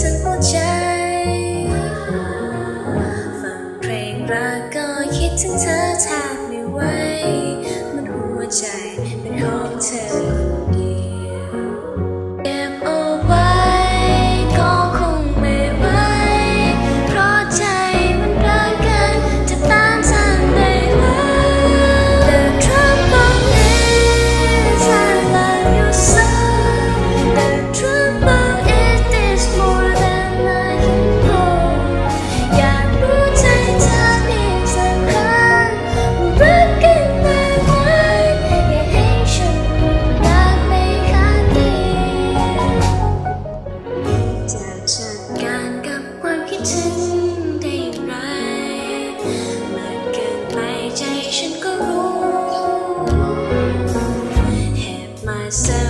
ฉันเข้าใจ ฟังเพลงรักก็คิดถึงเธอแทบไม่ไหว myself.